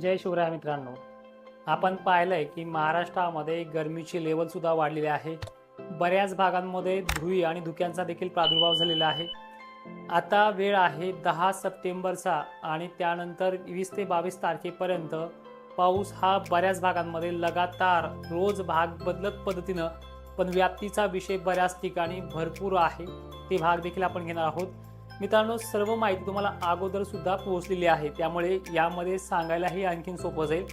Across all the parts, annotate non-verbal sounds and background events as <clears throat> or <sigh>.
जय शिवराय मित्रांनो. आपण पाहिलंय की महाराष्ट्रामध्ये गरमीची लेवल सुद्धा वाढलेली आहे. बऱ्याच भागांमध्ये धुळी आणि धुक्यांचा देखील प्रादुर्भाव झालेला आहे. आता वेळ आहे दहा सप्टेंबरचा आणि त्यानंतर वीस ते बावीस तारखेपर्यंत पाऊस हा बऱ्याच भागांमध्ये लगातार रोज भाग बदलत पद्धतीनं पण व्याप्तीचा विषय बऱ्याच ठिकाणी भरपूर आहे. ते भाग देखील आपण घेणार आहोत. मित्रांनो सर्व माहिती तुम्हाला अगोदर सुद्धा पोहोचलेली आहे. त्यामुळे यामध्ये सांगायलाही आणखीन सोपं जाईल.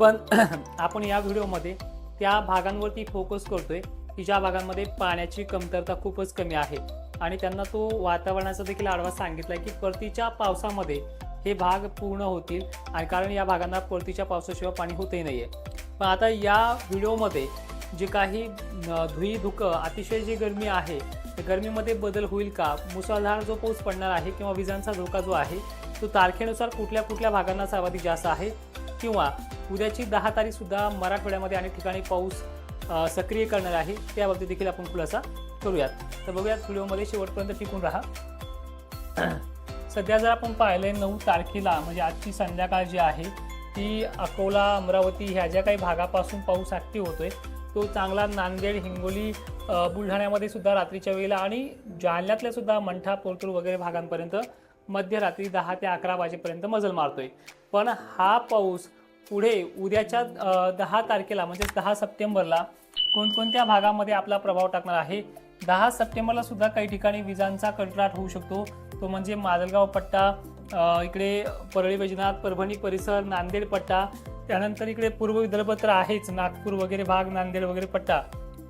पण <clears throat> आपण या व्हिडिओमध्ये त्या भागांवरती फोकस करतोय की ज्या भागांमध्ये पाण्याची कमतरता खूपच कमी आहे. आणि त्यांना तो वातावरणाचा देखील आढावा सांगितला की परतीच्या पावसामध्ये हे भाग पूर्ण होतील. आणि कारण या भागांना परतीच्या पावसाशिवाय पाणी होतही नाही आहे पण आता या व्हिडिओमध्ये जे काही धुई धुकं अतिशय जी गरमी आहे त्या गरमीमध्ये बदल होईल का? मुसळधार जो पाऊस पडणार आहे किंवा विजांचा धोका जो आहे तो तारखेनुसार कुठल्या कुठल्या भागांना सर्वाधिक जास्त आहे? किंवा उद्याची दहा तारीखसुद्धा मराठवाड्यामध्ये अनेक ठिकाणी पाऊस सक्रिय करणार आहे त्याबाबतीत देखील आपण खुलासा करूयात. तर बघूयात व्हिडिओमध्ये शेवटपर्यंत टिकून राहा. <clears throat> सध्या जर आपण पाहिलंय नऊ तारखेला म्हणजे आजची संध्याकाळ जी आहे ती अकोला अमरावती ह्या ज्या काही भागापासून पाऊस ॲक्टिव्ह होतोय तो चांगला नांदेड हिंगोली बुलढाण्यामध्ये सुद्धा रात्रीच्या वेळेला आणि जालन्यातल्या सुद्धा मंठा पोर्तूर वगैरे भागांपर्यंत मध्यरात्री दहा ते अकरा वाजेपर्यंत मजल मारतोय. पण हा पाऊस पुढे उद्याच्या दहा तारखेला म्हणजेच दहा सप्टेंबरला कोणकोणत्या भागामध्ये आपला प्रभाव टाकणार आहे? दहा सप्टेंबरला सुद्धा काही ठिकाणी विजांचा कडकडाट होऊ शकतो. तो म्हणजे माजलगाव पट्टा इकडे परळी वैजनाथ परभणी परिसर नांदेड पट्टा त्यानंतर इकडे पूर्व विदर्भ तर आहेच नागपूर वगैरे भाग नांदेड वगैरे पट्टा.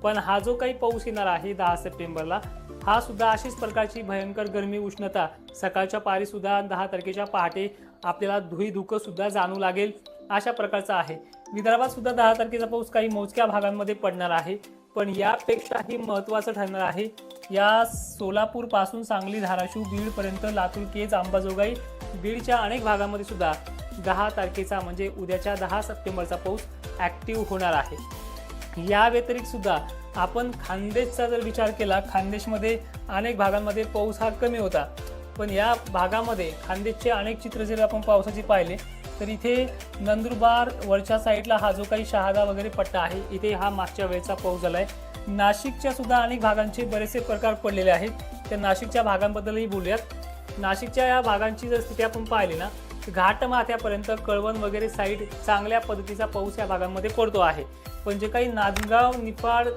पण हा जो काही पाऊस येणार आहे दहा सप्टेंबरला हा सुद्धा अशीच प्रकारची भयंकर गरमी उष्णता सकाळच्या पारी सुद्धा दहा तारखेच्या पहाटे आपल्याला धुई धुकं सुद्धा जाणू लागेल अशा प्रकारचा आहे. विदर्भात सुद्धा दहा तारखेचा पाऊस काही मोजक्या भागांमध्ये पडणार आहे पण यापेक्षाही महत्त्वाचं ठरणार आहे या सोलापूरपासून सांगली धाराशिव बीडपर्यंत लातूर केज अंबाजोगाई बीडच्या अनेक भागामध्ये सुद्धा दहा तारखेचा म्हणजे उद्याच्या दहा सप्टेंबरचा पाऊस ॲक्टिव्ह होणार आहे. या व्यतिरिक्त सुद्धा आपण खानदेशचा जर विचार केला खानदेशमध्ये अनेक भागांमध्ये पाऊस हा कमी होता. पण या भागामध्ये खानदेशचे अनेक चित्र जर आपण पावसाचे पाहिले तर इथे नंदुरबार वरच्या साईडला हा जो काही शहादा वगैरे पट्टा आहे इथे हा मागच्या वेळेचा पाऊस झालाय. नाशिकच्या सुद्धा अनेक भागांचे बरेचसे प्रकार पडलेले आहेत. त्या नाशिकच्या भागांबद्दलही बोलूयात. नाशिकच्या या भागांची जर स्थिती आपण पाहिली ना घाट माथ्यापर्यंत कळवण वगैरे साईड चांगल्या पद्धतीचा पाऊस या भागांमध्ये पडतो आहे. पण जे काही नांदगाव निफाड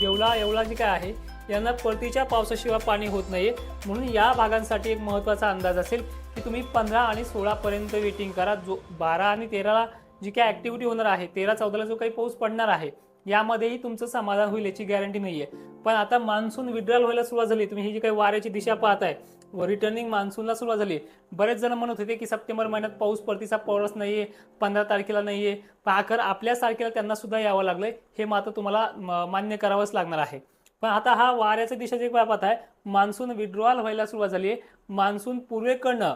देवळा येवला जे काय आहे यांना परतीच्या पावसाशिवाय पाणी होत नाही म्हणून या भागांसाठी एक महत्त्वाचा अंदाज असेल की तुम्ही पंधरा आणि सोळापर्यंत वेटिंग करा. जो बारा आणि तेराला जी काय ॲक्टिव्हिटी होणार आहे तेरा चौदाला जो काही पाऊस पडणार आहे यामध्येही तुमचं समाधान होईल याची गॅरंटी नाहीये. पण आता मान्सून विड्रॉल व्हायला सुरुवात झाली. तुम्ही ही जी काही वाऱ्याची दिशा पाहताय व रिटर्निंग मान्सूनला सुरुवात झाली. बरेच जण म्हणत होते की सप्टेंबर महिन्यात पाऊस परतीचा पाऊस नाहीये पंधरा तारखेला नाहीये. पण आखर आपल्यासारखेला त्यांना सुद्धा यावं लागलंय. हे मात्र तुम्हाला मान्य करावंच लागणार आहे. पण आता हा वाऱ्याचा दिशा जे काय पाहत आहे मान्सून विड्रॉल व्हायला सुरुवात झाली आहे. मान्सून पूर्वेकडनं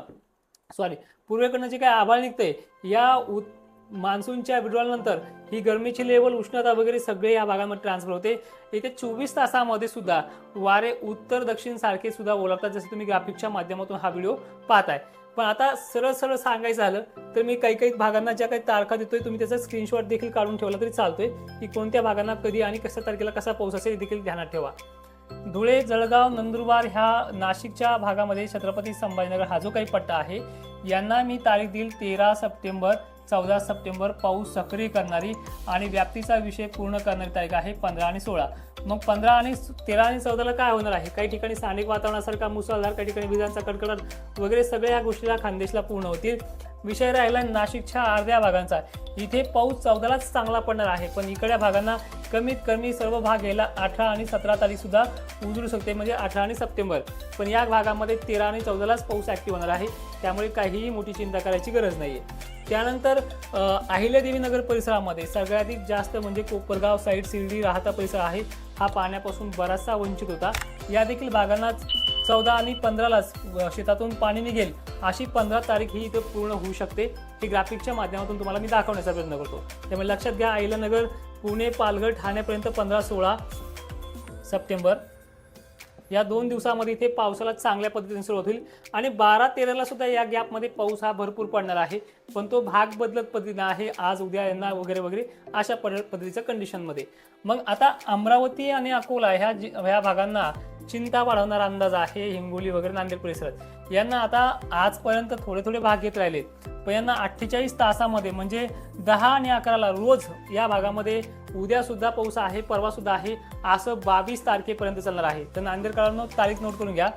सॉरी पूर्वेकडनं जे काय आभाळ निघतंय या उत मान्सूनच्या विड्रॉलनंतर ही गरमीची लेवल उष्णता वगैरे सगळे या भागामध्ये ट्रान्सफर होते. येथे चोवीस तासामध्ये सुद्धा वारे उत्तर दक्षिण सारखे सुद्धा ओळखतात जसे तुम्ही ग्राफिकच्या माध्यमातून हा व्हिडिओ पाहताय. पण आता सरळ सरळ सांगायचं झालं तर मी काही काही भागांना ज्या काही तारखा देतोय तुम्ही त्याचा स्क्रीनशॉट देखील काढून ठेवला तरी चालतोय की कोणत्या भागांना कधी आणि कशा तारखेला कसा पाऊस असेल हे देखील ध्यानात ठेवा. धुळे जळगाव नंदुरबार ह्या नाशिकच्या भागामध्ये छत्रपती संभाजीनगर हा जो काही पट्टा आहे यांना मी तारीख देईल तेरा सप्टेंबर चौदा सप्टेंबर पाऊस सक्रिय करणारी आणि व्याप्तीचा विषय पूर्ण करणारी तारीख आहे पंधरा आणि सोळा. मग पंधरा आणि तेरा आणि चौदाला काय होणार आहे? काही ठिकाणी स्थानिक वातावरणासारखा मुसळधार काही ठिकाणी विजांचा कडकडाट वगैरे सगळ्या ह्या गोष्टीला खानदेशला पूर्ण होतील. विषय राहिला नाशिकच्या अर्ध्या भागांचा. इथे पाऊस चौदालाच चांगला पडणार आहे पण इकड्या भागांना कमीत कमी सर्व भाग यायला अठरा आणि सतरा तारीख सुद्धा उजळू शकते म्हणजे अठरा आणि सप्टेंबर. पण या भागामध्ये तेरा आणि चौदालाच पाऊस ऍक्टिव्ह होणार आहे त्यामुळे काहीही मोठी चिंता करायची गरज नाही आहे त्यानंतर अहिल्यादेवी नगर परिसरामध्ये सगळ्यात जास्त म्हणजे कोपरगाव साईड शिर्डी राहता परिसर आहे. हा पाण्यापासून बराचसा वंचित होता. या देखील भागांना चौदा आणि पंधरालाच शेतातून पाणी निघेल अशी पंधरा तारीख ही इथं पूर्ण होऊ शकते. हे ग्राफिकच्या माध्यमातून तुम्हाला मी दाखवण्याचा प्रयत्न करतो. त्यामुळे लक्षात घ्या अहिल्यानगर पुणे पालघर ठाण्यापर्यंत पंधरा सोळा सप्टेंबर. या दोन दिवसामध्ये इथे पावसाला चांगल्या पद्धतीने सुरुवात होईल. आणि बारा तेराला सुद्धा या गॅपमध्ये पाऊस हा भरपूर पडणार आहे. पण तो भाग बदलत पद्धतीने आहे. आज उद्या यांना वगैरे वगैरे अशा पड पद्धतीच्या कंडिशनमध्ये मग आता अमरावती आणि अकोला ह्या जी ह्या भागांना चिंता वाढवणारा अंदाज आहे हिंगोली वगैरे नांदेड परिसरात. यांना आता आजपर्यंत थोडे थोडे भाग घेत राहिलेत पण यांना अठ्ठेचाळीस तासामध्ये म्हणजे दहा आणि अकराला रोज या भागामध्ये उद्या सुद्धा पाऊस आहे परवा सुद्धा आहे असं बावीस तारखेपर्यंत चालणार आहे. तर नांदेडकरांनो तारीख नोट करून घ्या.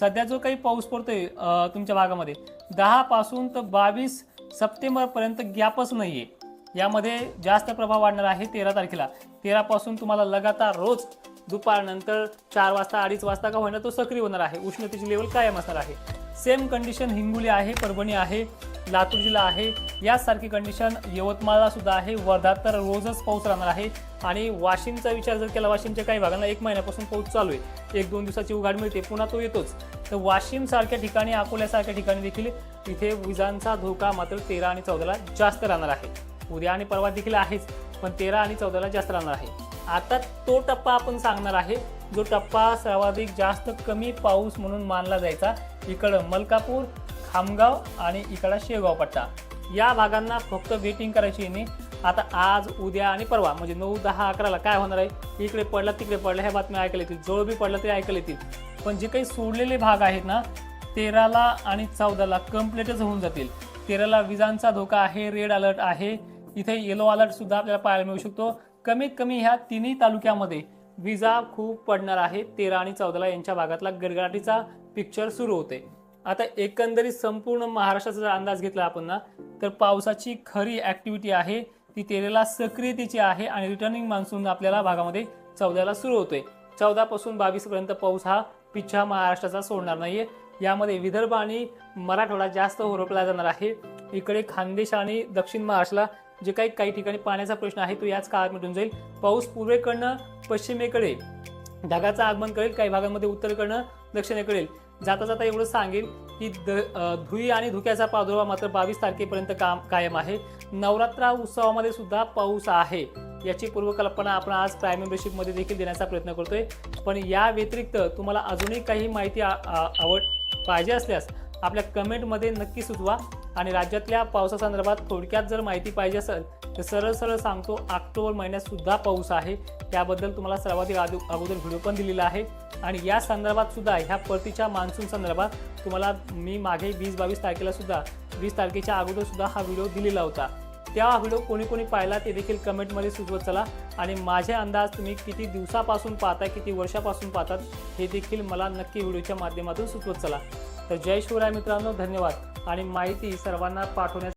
सध्या जो काही पाऊस पडतोय तुमच्या भागामध्ये दहापासून तर बावीस सप्टेंबरपर्यंत गॅपच नाही आहे यामध्ये जास्त प्रभाव वाढणार आहे तेरा तारखेला. तेरापासून तुम्हाला लगातार रोज दुपारनंतर चार वाजता अडीच वाजता का होईना तो सक्रिय होणार आहे. उष्णतेची लेवल कायम असणार आहे. सेम कंडिशन हिंगोली आहे परभणी आहे लातूर जिल्हा आहे. यासारखी कंडिशन यवतमाळला सुद्धा आहे. वर्धात तर रोजच पाऊस राहणार आहे. आणि वाशिमचा विचार जर केला वाशिमच्या काही भागांना एक महिन्यापासून पाऊस चालू आहे. एक दोन दिवसाची उघाड मिळते पुन्हा तो येतोच. तर वाशिमसारख्या ठिकाणी अकोल्यासारख्या ठिकाणी देखील तिथे विजांचा धोका मात्र तेरा आणि चौदाला जास्त राहणार आहे. उद्या आणि परवा देखील आहेच पण तेरा आणि चौदाला जास्त राहणार आहे. आता तो टप्पा आपण सांगणार आहे जो टप्पा सर्वाधिक जास्त कमी पाऊस म्हणून मानला जायचा इकडं मलकापूर खामगाव आणि इकडं शेगाव पट्टा. या भागांना फक्त वेटिंग करायची नाही आता आज उद्या आणि परवा म्हणजे नऊ दहा अकराला काय होणार आहे? इकडे पडला तिकडे पडला ह्या बातम्या ऐकायला येतील. जवळ बी पडला तरी ऐकायला येतील. पण जे काही सोडलेले भाग आहेत ना तेराला आणि चौदाला कम्प्लीटच होऊन जातील. तेराला विजांचा धोका आहे रेड अलर्ट आहे. इथे येलो अलर्टसुद्धा आपल्याला पाहायला मिळू शकतो. कमीत कमी ह्या तिन्ही तालुक्यामध्ये विजा खूप पडणार आहे. तेरा आणि चौदाला यांच्या भागातला गडगडाटीचा पिक्चर सुरू होते. आता एकंदरीत संपूर्ण महाराष्ट्राचा जर अंदाज घेतला आपण ना तर पावसाची खरी ॲक्टिव्हिटी आहे. ती तेरेला सक्रियतेची आहे आणि रिटर्निंग मान्सून आपल्याला भागामध्ये चौदाला सुरू होतोय. चौदापासून बावीसपर्यंत पाऊस हा पिच्छा महाराष्ट्राचा सोडणार नाहीये. यामध्ये विदर्भ आणि मराठवाडा जास्त होरपला जाणार आहे. इकडे खानदेश आणि दक्षिण महाराष्ट्राला जे काही काही ठिकाणी पाण्याचा प्रश्न आहे तो याच काळात मिटून जाईल. पाऊस पूर्वेकडनं पश्चिमेकडे ढगाचं आगमन करेल काही भागांमध्ये उत्तरेकडनं दक्षिणेकडे जाता जाता एवढं सांगेल की द धुई आणि धुक्याचा प्रादुर्भाव मात्र बावीस तारखेपर्यंत काम कायम आहे. नवरात्र उत्सवामध्ये सुद्धा पाऊस आहे याची पूर्वकल्पना आपण आज प्राईम मेंबरशिपमध्ये देखील देण्याचा प्रयत्न करतोय. पण या व्यतिरिक्त तुम्हाला अजूनही काही माहिती आवड पाहिजे असल्यास आपल्या कमेंटमध्ये नक्की सुचवा. आणि राज्यातल्या पावसासंदर्भात थोडक्यात जर माहिती पाहिजे असेल तर सरळ सरळ सांगतो ऑक्टोबर महिन्यात सुद्धा पाऊस आहे. त्याबद्दल तुम्हाला सर्वाधिक आदो अगोदर व्हिडिओ पण दिलेला आहे. आणि या संदर्भात सुद्धा ह्या परतीच्या मान्सून संदर्भात तुम्हाला मी मागे वीस बावीस तारखेला सुद्धा वीस तारखेच्या अगोदर सुद्धा हा व्हिडिओ दिलेला होता. त्या व्हिडिओ कोणी कोणी पाहिला ते देखील कमेंटमध्ये सुचवत चला. आणि माझे अंदाज तुम्ही किती दिवसापासून पाहता किती वर्षापासून पाहतात हे देखील मला नक्की व्हिडिओच्या माध्यमातून सुचवत चला. तर जय शिवराय मित्रांनो धन्यवाद. आणि माहिती सर्वांना पाठवण्यास